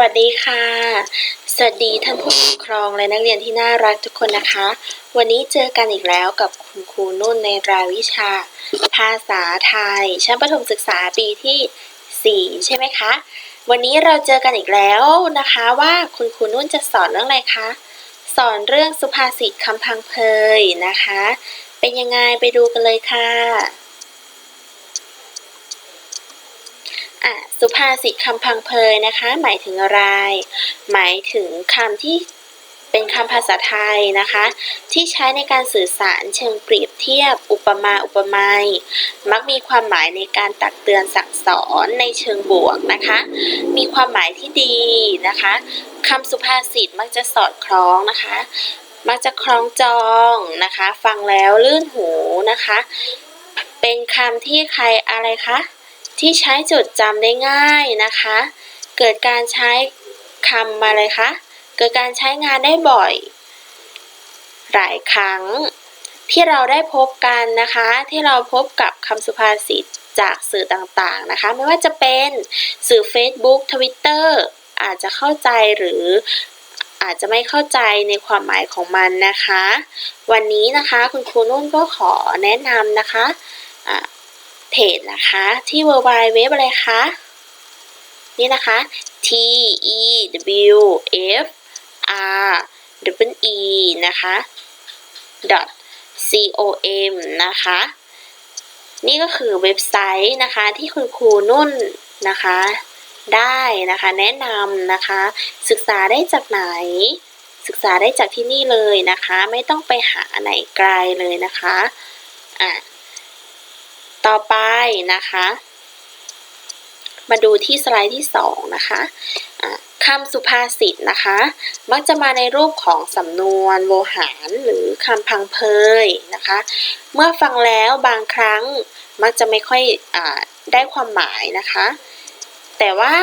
วัสดีค่ะ สวัสดีท่านผู้ปกครองและนักเรียนที่น่ารักทุกคนนะคะ วันนี้เจอกันอีกแล้วกับคุณครูนุ่นในรายวิชา ภาษาไทย ชั้นประถมศึกษาปีที่ 4 ใช่ไหมคะ วันนี้เราเจอกันอีกแล้วนะคะว่าคุณครูนุ่นจะสอนเรื่องอะไรคะ สอนเรื่องสุภาษิตคำพังเพยนะคะ เป็นยังไงไปดูกันเลยค่ะ อะสุภาษิตคำพังเพยนะคะ หมายถึงอะไร หมายถึงคำที่เป็นคำภาษาไทยนะคะ ที่ใช้ในการสื่อสารเชิงเปรียบเทียบ อุปมาอุปไมยมักมีความหมายในการตักเตือนสั่งสอนในเชิงบวกนะคะ มีความหมายที่ดีนะคะคำสุภาษิตมักจะสอดคล้องนะคะ มักจะคล้องจองนะคะ ฟังแล้วลื่นหูนะคะ เป็นคำที่ใครอะไรคะ ที่ใช้จดจำได้ง่ายนะคะ เกิดการใช้คำอะไรคะเกิดการใช้งานได้บ่อย หลายครั้ง ที่เราได้พบกันนะคะ ที่เราพบกับคำสุภาษิตจากสื่อต่างๆนะคะ ไม่ว่าจะเป็นสื่อ Facebook Twitter อาจจะเข้าใจหรืออาจจะไม่เข้าใจในความหมายของมันนะคะ วันนี้นะคะคุณครูนุ่นก็ขอแนะนำนะคะอ่า เพจนะคะ ที่ w w w อะไรคะ นี่นะคะ t e w f r w e นะคะ dot c o m นะคะ นี่ก็คือเว็บไซต์นะคะที่คุณครูนุ่นนะคะ ได้นะคะแนะนำนะคะ ศึกษาได้จากไหน ศึกษาได้จากที่นี่เลยนะคะ ไม่ต้องไปหาไหนไกลเลยนะคะอะ ต่อไปนะคะ มาดูที่สไลด์ที่ 2 นะคะะคำสุภาษิตนะคะ มักจะมาในรูปของสำนวนโวหารหรือคำพังเพยนะคะ เมื่อฟังแล้วบางครั้งมักจะไม่ค่อยอได้ความหมายนะคะ แต่ว่า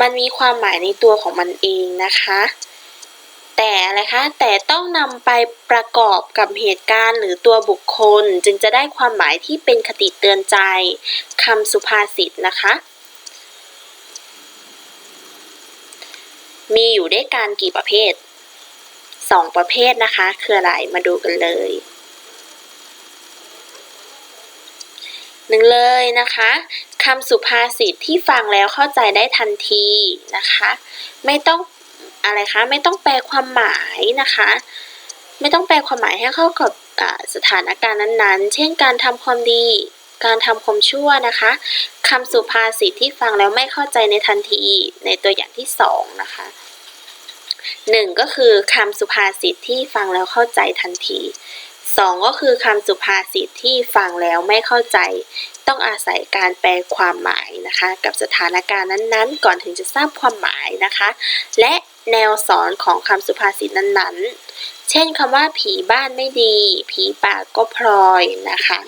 มันมีความหมายในตัวของมันเองนะคะ แต่อะไรคะ แต่ต้องนำไปประกอบกับเหตุการณ์หรือตัวบุคคล จึงจะได้ความหมายที่เป็นคติเตือนใจคำสุภาษิตนะคะ มีอยู่ด้วยกันกี่ประเภทสองประเภทนะคะ คืออะไรมาดูกันเลยหนึ่งเลยนะคะคำสุภาษิตที่ฟังแล้วเข้าใจได้ทันทีนะคะ ไม่ต้อง อะไรคะ ไม่ต้องแปลความหมายนะคะ ไม่ต้องแปลความหมายให้เข้ากับสถานการณ์นั้นๆ เช่นการทำความดี การทำความชั่วนะคะคำสุภาษิตที่ฟังแล้วไม่เข้าใจในทันทีในตัวอย่างที่สองนะคะหนึ่งก็คือคำสุภาษิตที่ฟังแล้วเข้าใจทันทีสองก็คือคำสุภาษิตที่ฟังแล้วไม่เข้าใจ ต้องอาศัยการแปลความหมายนะคะ กับสถานการณ์นั้นๆ ก่อนถึงจะทราบความหมายนะคะ และ แนวสอนของคำสุภาษิตนั้นๆ เช่นคำว่าผีบ้านไม่ดี ผีป่าก็พลอยนะคะ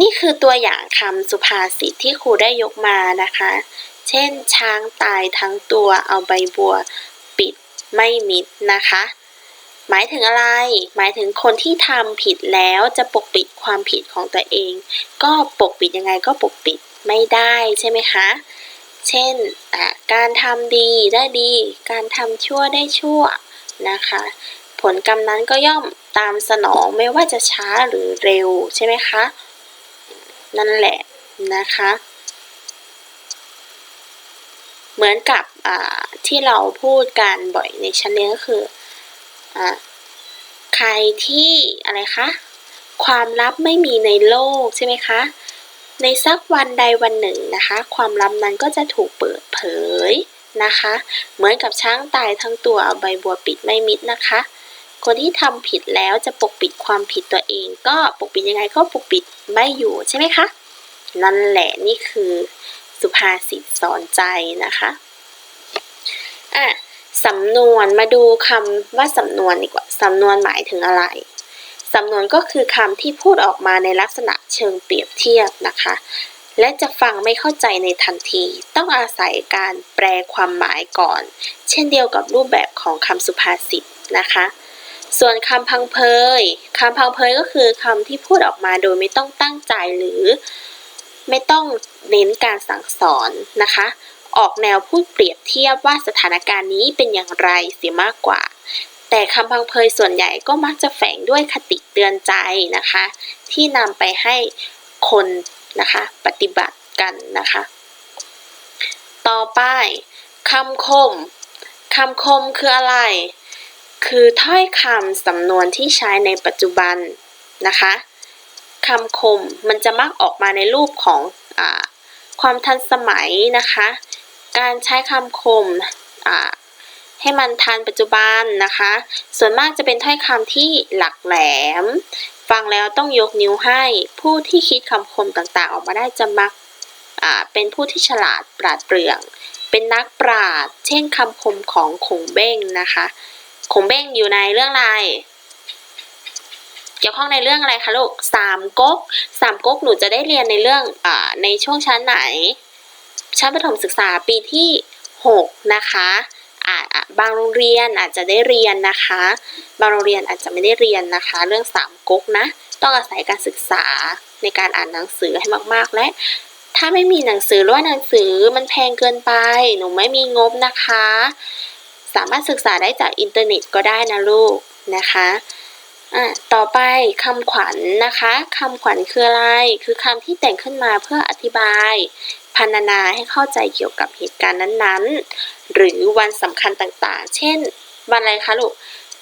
นี่คือตัวอย่างคำสุภาษิตที่ครูได้ยกมานะคะ เช่น ช้างตายทั้งตัวเอาใบบัวปิดไม่มิดนะคะ หมายถึงอะไร หมายถึงคนที่ทำผิดแล้วจะปกปิดความผิดของตัวเอง ก็ปกปิดยังไงก็ปกปิดไม่ได้ใช่ไหมคะ เช่นการทำดีได้ดี การทำชั่วได้ชั่วนะคะ ผลกรรมนั้นก็ย่อมตามสนองไม่ว่าจะช้าหรือเร็วใช่ไหมคะ นั่นแหละนะคะ เหมือนกับที่เราพูดกันบ่อยในชั้นเรียนก็คือใครที่อะไรคะ ความลับไม่มีในโลกใช่ไหมคะ ในสักวันใดวันหนึ่งนะคะ ความลับนั้นก็จะถูกเปิดเผยนะคะ เหมือนกับช้างตายทั้งตัวเอาใบบัวปิดไม่มิดนะคะ คนที่ทำผิดแล้วจะปกปิดความผิดตัวเอง ก็ปกปิดยังไงก็ปกปิดไม่อยู่ใช่ไหมคะนั่นแหละนี่คือสุภาษิตสอนใจนะคะอะสำนวนมาดูคำว่าสำนวนดีกว่า สำนวนหมายถึงอะไร สำนวนก็คือคำที่พูดออกมาในลักษณะเชิงเปรียบเทียบนะคะ และจะฟังไม่เข้าใจในทันที ต้องอาศัยการแปลความหมายก่อน เช่นเดียวกับรูปแบบของคำสุภาษิตนะคะ ส่วนคำพังเพยคำพังเพยก็คือคำที่พูดออกมาโดยไม่ต้องตั้งใจหรือ ไม่ต้องเน้นการสั่งสอนนะคะออกแนวพูดเปรียบเทียบว่าสถานการณ์นี้เป็นอย่างไรเสียมากกว่า แต่คำพังเพยส่วนใหญ่ก็มักจะแฝงด้วยคติเตือนใจนะคะ ที่นำไปให้คนนะคะปฏิบัติกันนะคะ ต่อไปคำคมคำคมคืออะไร คือถ้อยคำสำนวนที่ใช้ในปัจจุบันนะคะคำคมมันจะมักออกมาในรูปของอความทันสมัยนะคะ การใช้คำคม ให้มันทันปัจจุบันนะคะ ส่วนมากจะเป็นถ้อยคำที่หลักแหลม ฟังแล้วต้องยกนิ้วให้ ผู้ที่คิดคำคมต่างๆ ออกมาได้จะมักเป็นผู้ที่ฉลาดปราดเปรื่อง เป็นนักปราด เช่นคำคมของขงเบ้งนะคะขงเบ้งอยู่ในเรื่องอะไรเกี่ยวข้องในเรื่องอะไรคะลูกสามก๊กสามก๊กหนูจะได้เรียนในเรื่องอ่าในช่วงชั้นไหน ชั้นประถมศึกษาปีที่หกนะคะ อ่า บางโรงเรียนอาจจะได้เรียนนะคะ บางโรงเรียนอาจจะไม่ได้เรียนนะคะ เรื่องสามก๊กนะ ต้องอาศัยการศึกษาในการอ่านหนังสือให้มากๆ และ ถ้าไม่มีหนังสือหรือว่าหนังสือมันแพงเกินไป หนูไม่มีงบนะคะ สามารถศึกษาได้จากอินเทอร์เน็ตก็ได้นะลูกนะคะอะต่อไปคำขวัญนนะคะคำขวัญคืออะไร คือคำที่แต่งขึ้นมาเพื่ออธิบาย พรรณนาให้เข้าใจเกี่ยวกับเหตุการณ์นั้นๆ หรือวันสำคัญต่างๆ เช่น วันอะไรคะลูก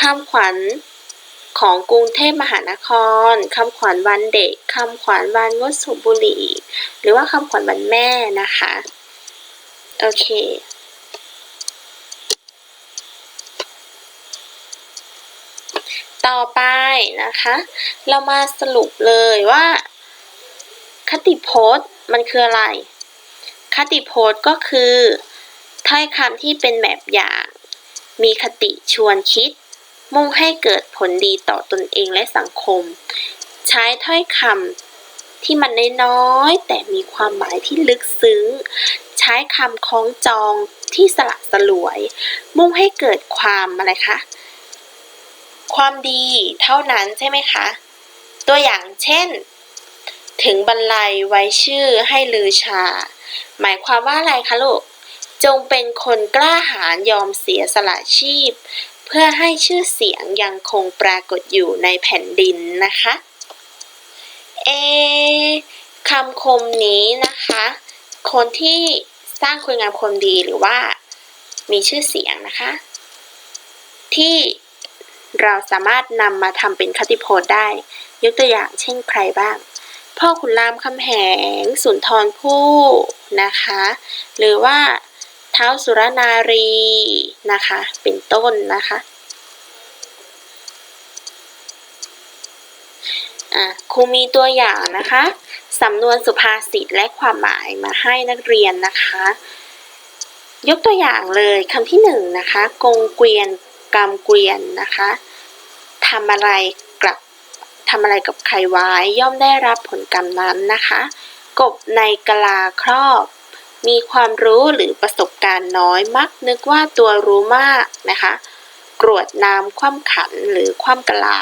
คำขวัญของกรุงเทพมหานครคำขวัญวันเด็กคำขวัญวันงดสูบบุหรี่ หรือว่าคำขวัญวันแม่นะคะ โอเคต่อไปนะคะ เรามาสรุปเลยว่า คติพจน์มันคืออะไร คติโพจน์ก็คือถ้อยคำที่เป็นแบบอย่าง มีคติชวนคิด มุ่งให้เกิดผลดีต่อตนเองและสังคม ใช้ถ้อยคำที่มันน้อยๆแต่มีความหมายที่ลึกซึ้ง ใช้คำคล้องจองที่สละสลวย มุ่งให้เกิดความอะไรคะ ความดีเท่านั้นใช่ไหมคะ ตัวอย่างเช่น ถึงบรรลัยไว้ชื่อให้ลือชา หมายความว่าอะไรคะลูก จงเป็นคนกล้าหาญยอมเสียสละชีพ เพื่อให้ชื่อเสียงยังคงปรากฏอยู่ในแผ่นดินนะคะ เอคำคมนี้นะคะ คนที่สร้างคุณงามความดีหรือว่ามีชื่อเสียงนะคะ ที่เราสามารถนำมาทำเป็นคติโพสได้ ยกตัวอย่างเช่นใครบ้าง พ่อขุนรามคำแหง สุนทรภู่นะคะ หรือว่าเท้าสุรนารีนะคะ เป็นต้นนะคะครูมีตัวอย่างนะคะ สำนวนสุภาษิตและความหมายมาให้นักเรียนนะคะ ยกตัวอย่างเลยคำที่หนึ่งนะคะ กงเกวียนกรรมเกวียนนะคะทำอะไร ทำอะไรกับใครไว้ ย่อมได้รับผลกรรมนั้นนะคะ กบในกลาครอบ มีความรู้หรือประสบการณ์น้อยมักนึกว่าตัวรู้มากนะคะกรวดน้ำคว่ำขันหรือคว่ำกลา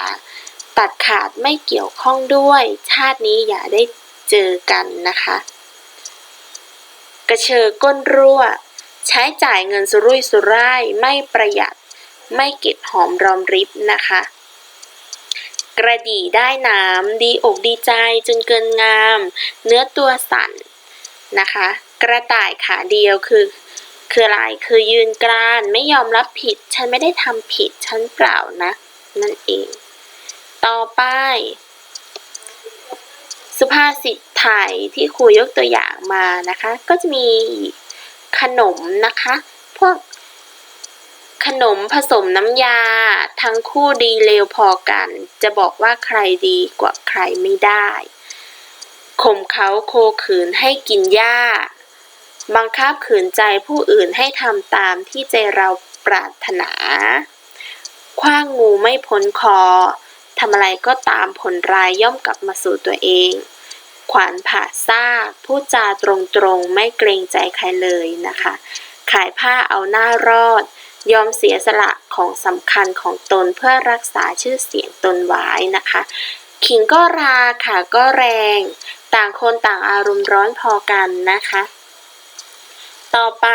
ตัดขาดไม่เกี่ยวข้องด้วย ชาตินี้อย่าได้เจอกันนะคะ กระเชอก้นรั่ว ใช้จ่ายเงินสุรุ่ยสุร่ายไม่ประหยัด ไม่เก็บหอมรอมริบนะคะ กระดี่ได้น้ำดีอกดีใจจนเกินงาม เนื้อตัวสั่นนะคะ กระต่ายขาเดียวคือ คืออะไรคือยืนกรานไม่ยอมรับผิด ฉันไม่ได้ทำผิดฉันเปล่านะ นั่นเอง ต่อไป สุภาษิตไทยที่ครูยกตัวอย่างมานะคะ ก็จะมีขนมนะคะ พวก ขนมผสมน้ำยา ทั้งคู่ดีเลวพอกัน จะบอกว่าใครดีกว่าใครไม่ได้ข่มเขาโคขืนให้กินหญ้า บังคับขืนใจผู้อื่นให้ทำตามที่ใจเราปรารถนาคว้างงูไม่พ้นคอทำอะไรก็ตามผลร้ายย่อมกลับมาสู่ตัวเอง ขวานผ่าซากพูดจาตรงๆ ไม่เกรงใจใครเลยนะคะ ขายผ้าเอาหน้ารอด ยอมเสียสละของสำคัญของตนเพื่อรักษาชื่อเสียงตนไว้นะคะ ขิงก็ราขาก็แรง ต่างคนต่างอารมณ์ร้อนพอกันนะคะ ต่อไป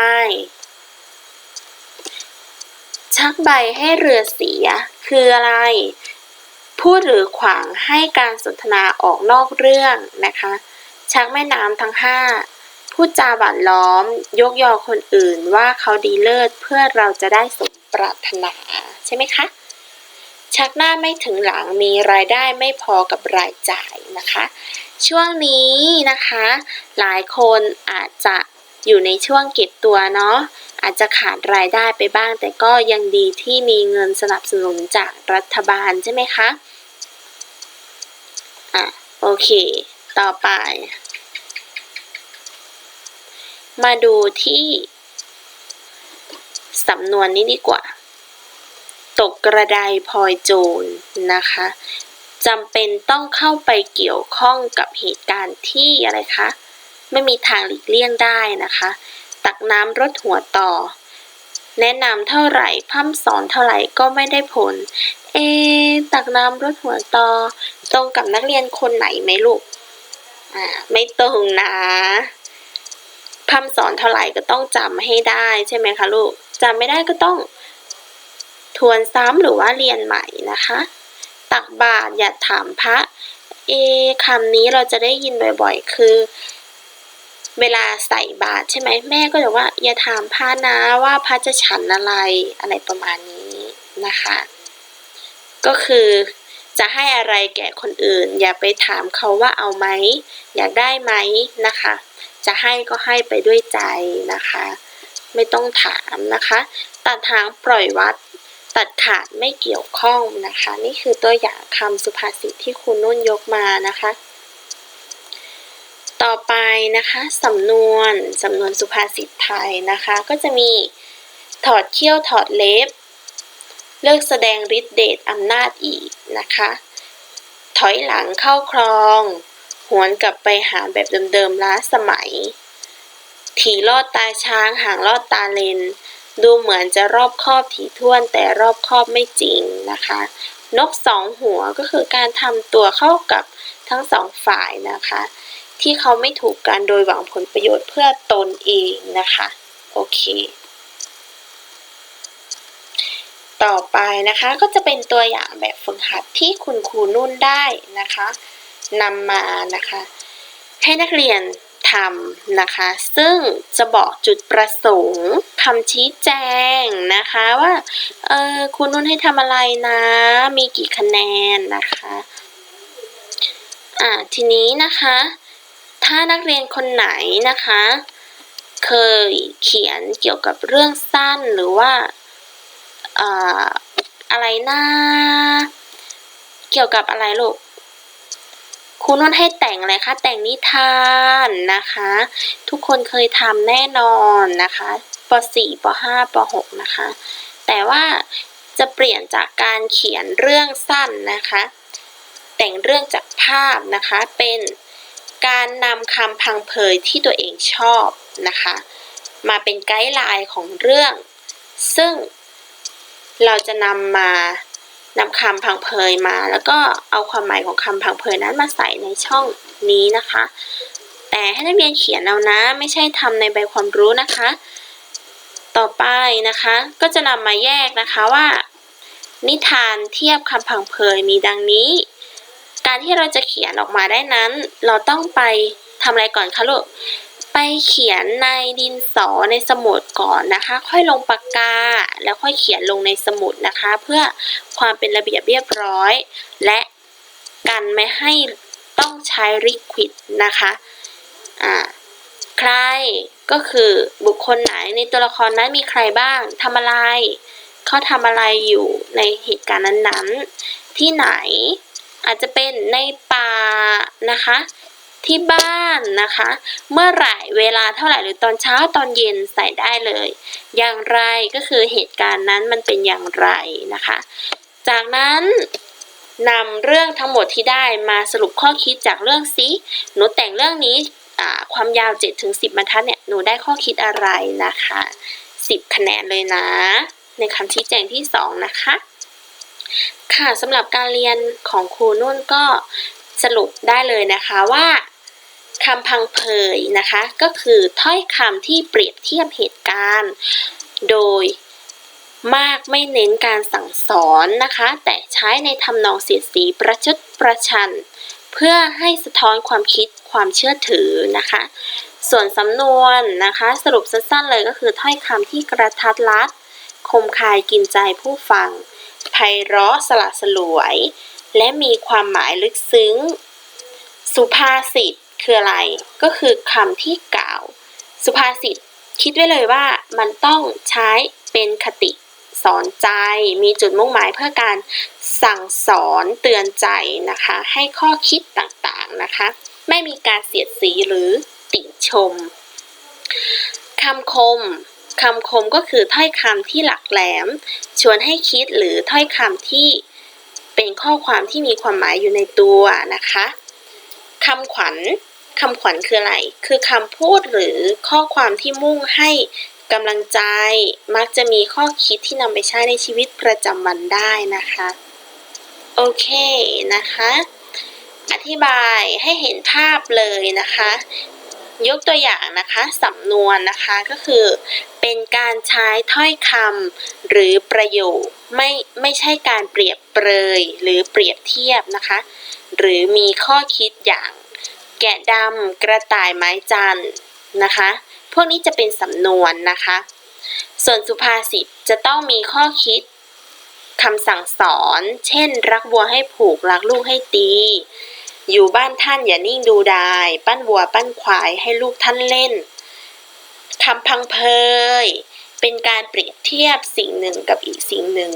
ชักใบให้เรือเสียคืออะไรพูดหรือขวางให้การสนทนาออกนอกเรื่องนะคะ ชักแม่น้ำทั้งห้า พูดจาหวานล้อม ยกยอคนอื่นว่าเขาดีเลิศเพื่อเราจะได้สมปรารถนาใช่ไหมคะ ชักหน้าไม่ถึงหลังมีรายได้ไม่พอกับรายจ่ายนะคะ ช่วงนี้นะคะ หลายคนอาจจะอยู่ในช่วงเก็บตัวเนาะอาจจะขาดรายได้ไปบ้าง แต่ก็ยังดีที่มีเงินสนับสนุนจากรัฐบาลใช่ไหมคะ อะ โอเค ต่อไป มาดูที่สำนวนนี้ดีกว่า ตกกระไดพลอยโจรนะคะจำเป็นต้องเข้าไปเกี่ยวข้องกับเหตุการณ์ที่อะไรคะ ไม่มีทางหลีกเลี่ยงได้นะคะ ตักน้ำรดหัวต่อ แนะนำเท่าไหร่พร่ำสอนเท่าไหร่ก็ไม่ได้ผล เอ ตักน้ำรดหัวต่อ ตรงกับนักเรียนคนไหนไหมลูก อ่า ไม่ตรงนะ พร่ำสอนเท่าไหร่ก็ต้องจำให้ได้ใช่ไหมคะลูกจำไม่ได้ก็ต้อง ทวนซ้ำหรือว่าเรียนใหม่นะคะ ตักบาตรอย่าถามพระ เอคำนี้เราจะได้ยินบ่อยๆ คือ เวลาใส่บาตรใช่ไหมแม่ก็จะว่า อย่าถามพระนะว่าพระจะฉันอะไรอะไรประมาณนี้นะคะ ก็คือจะให้อะไรแก่คนอื่น อย่าไปถามเขาว่าเอาไหมอยากได้ไหมนะคะ จะให้ก็ให้ไปด้วยใจนะคะ ไม่ต้องถามนะคะ ตัดทางปล่อยวัด ตัดขาดไม่เกี่ยวข้องนะคะ นี่คือตัวอย่างคำสุภาษิตที่คุณนุ่นยกมานะคะ ต่อไปนะคะสำนวนสำนวนสุภาษิตไทยนะคะ ก็จะมีถอดเขี้ยวถอดเล็บ เลิกแสดงฤทธิเดชอำนาจอีกนะคะ ถอยหลังเข้าคลอง หวนกลับไปหาแบบเดิมๆล้าสมัย ถีลอดตาช้างหางลอดตาเลน ดูเหมือนจะรอบครอบถี่ถ้วนแต่รอบครอบไม่จริงนะคะ นกสองหัวก็คือการทำตัวเข้ากับทั้งสองฝ่ายนะคะ ที่เขาไม่ถูกกันโดยหวังผลประโยชน์เพื่อตนเองนะคะ โอเค ต่อไปนะคะก็จะเป็นตัวอย่างแบบฝึกหัดที่คุณครูนุ่นได้นะคะ นำมานะคะ ให้นักเรียนทำนะคะ ซึ่งจะบอกจุดประสงค์คำชี้แจงนะคะว่าเออคุณนุ่นให้ทำอะไรนะ มีกี่คะแนนนะคะอ่าทีนี้นะคะ ถ้านักเรียนคนไหนนะคะ เคยเขียนเกี่ยวกับเรื่องสั้นหรือว่าอ่าอะไรนะ เกี่ยวกับอะไรลูก ครูนุ่นให้แต่งอะไรคะ แต่งนิทานนะคะ ทุกคนเคยทำแน่นอนนะคะป .4 ป .5 ป .6 นะคะ แต่ว่าจะเปลี่ยนจากการเขียนเรื่องสั้นนะคะ แต่งเรื่องจากภาพนะคะ เป็นการนำคำพังเพยที่ตัวเองชอบนะคะ มาเป็นไกด์ไลน์ของเรื่อง ซึ่งเราจะนำมา นำคำพังเพยมา แล้วก็เอาความหมายของคำพังเพยนั้นมาใส่ในช่องนี้นะคะ แต่ให้นักเรียนเขียนเอานะ ไม่ใช่ทำในใบความรู้นะคะ ต่อไปนะคะ ก็จะนำมาแยกนะคะว่า นิทานเทียบคำพังเพยมีดังนี้ การที่เราจะเขียนออกมาได้นั้น เราต้องไปทำอะไรก่อนคะลูก ไปเขียนในดินสอในสมุดก่อนนะคะ ค่อยลงปากกา แล้วค่อยเขียนลงในสมุดนะคะ เพื่อความเป็นระเบียบเรียบร้อย และกันไม่ให้ต้องใช้ริควิดนะคะอ่าใครก็คือบุคคลไหนในตัวละครนั้นมีใครบ้างทำอะไร เขาทำอะไรอยู่ในเหตุการณ์นั้นๆ ที่ไหนอาจจะเป็นในป่านะคะ ที่บ้านนะคะ เมื่อไหร่เวลาเท่าไหร่หรือตอนเช้าตอนเย็นใส่ได้เลย อย่างไรก็คือเหตุการณ์นั้นมันเป็นอย่างไรนะคะ จากนั้นนำเรื่องทั้งหมดที่ได้มาสรุปข้อคิดจากเรื่องซิหนูแต่งเรื่องนี้ความยาว7ถึง10บรรทัดเนี่ยหนูได้ข้อคิดอะไรนะคะ 10 คะแนนเลยนะ ในคำชี้แจงที่ 2 นะคะ ค่ะสำหรับการเรียนของครูนุ่นก็สรุปได้เลยนะคะว่า คำพังเพยนะคะ ก็คือถ้อยคำที่เปรียบเทียบเหตุการณ์ โดยมากไม่เน้นการสั่งสอนนะคะ แต่ใช้ในทำนองเสียดสีประชดประชัน เพื่อให้สะท้อนความคิดความเชื่อถือนะคะ ส่วนสำนวนนะคะ สรุปสั้นๆเลยก็คือถ้อยคำที่กระทัดรัด คมคายกินใจผู้ฟังไพเราะสละสลวย และมีความหมายลึกซึ้ง สุภาษิต คืออะไร ก็คือคำที่กล่าว สุภาษิตคิดไว้เลยว่ามันต้องใช้เป็นคติสอนใจ มีจุดมุ่งหมายเพื่อการสั่งสอนเตือนใจนะคะ ให้ข้อคิดต่างๆนะคะ ไม่มีการเสียดสีหรือติชมคำคมคำคมก็คือถ้อยคำที่หลักแหลม ชวนให้คิดหรือถ้อยคำที่เป็นข้อความที่มีความหมายอยู่ในตัวนะคะคำขวัญ คำขวัญคืออะไร คือคำพูดหรือข้อความที่มุ่งให้กำลังใจ มักจะมีข้อคิดที่นำไปใช้ในชีวิตประจำวันได้นะคะ โอเคนะคะ อธิบายให้เห็นภาพเลยนะคะ ยกตัวอย่างนะคะสำนวนนะคะก็คือ เป็นการใช้ถ้อยคำหรือประโยคไม่ไม่ใช่การเปรียบเปรยหรือเปรียบเทียบนะคะ หรือมีข้อคิดอย่าง แกะดำกระต่ายไม้จันนะคะ พวกนี้จะเป็นสำนวนนะคะ ส่วนสุภาษิตจะต้องมีข้อคิดคำสั่งสอน เช่น รักบัวให้ผูก รักลูกให้ตี อยู่บ้านท่านอย่านิ่งดูดาย ปั้นวัวปั้นควายให้ลูกท่านเล่นคำพังเพย เป็นการเปรียบเทียบสิ่งหนึ่งกับอีกสิ่งหนึ่ง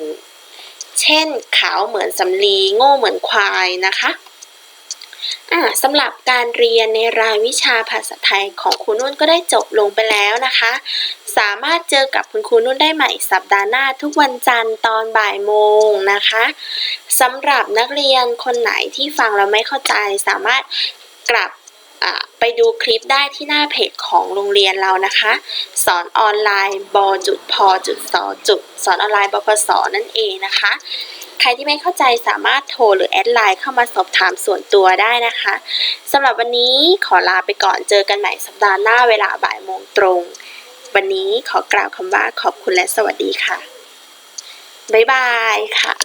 เช่น ขาวเหมือนสำลี โง่เหมือนควายนะคะ สำหรับการเรียนในรายวิชาภาษาไทยของครูนุ่นก็ได้จบลงไปแล้วนะคะ สามารถเจอกับคุณครูนุ่นได้ใหม่สัปดาห์หน้าทุกวันจันทร์ตอนบ่ายโมงนะคะสำหรับนักเรียนคนไหนที่ฟังแล้วไม่เข้าใจ สามารถกลับไปดูคลิปได้ที่หน้าเพจของโรงเรียนเรานะคะ สอนออนไลน์บจุดพจุดสจุดสอนออนไลน์บพสนั่นเองนะคะ ใครที่ไม่เข้าใจสามารถโทรหรือแอดไลน์เข้ามาสอบถามส่วนตัวได้นะคะสำหรับวันนี้ขอลาไปก่อนเจอกันใหม่สัปดาห์หน้าเวลาบ่ายโมงตรง วันนี้ขอกล่าวคำว่าขอบคุณและสวัสดีค่ะ บ๊ายบายค่ะ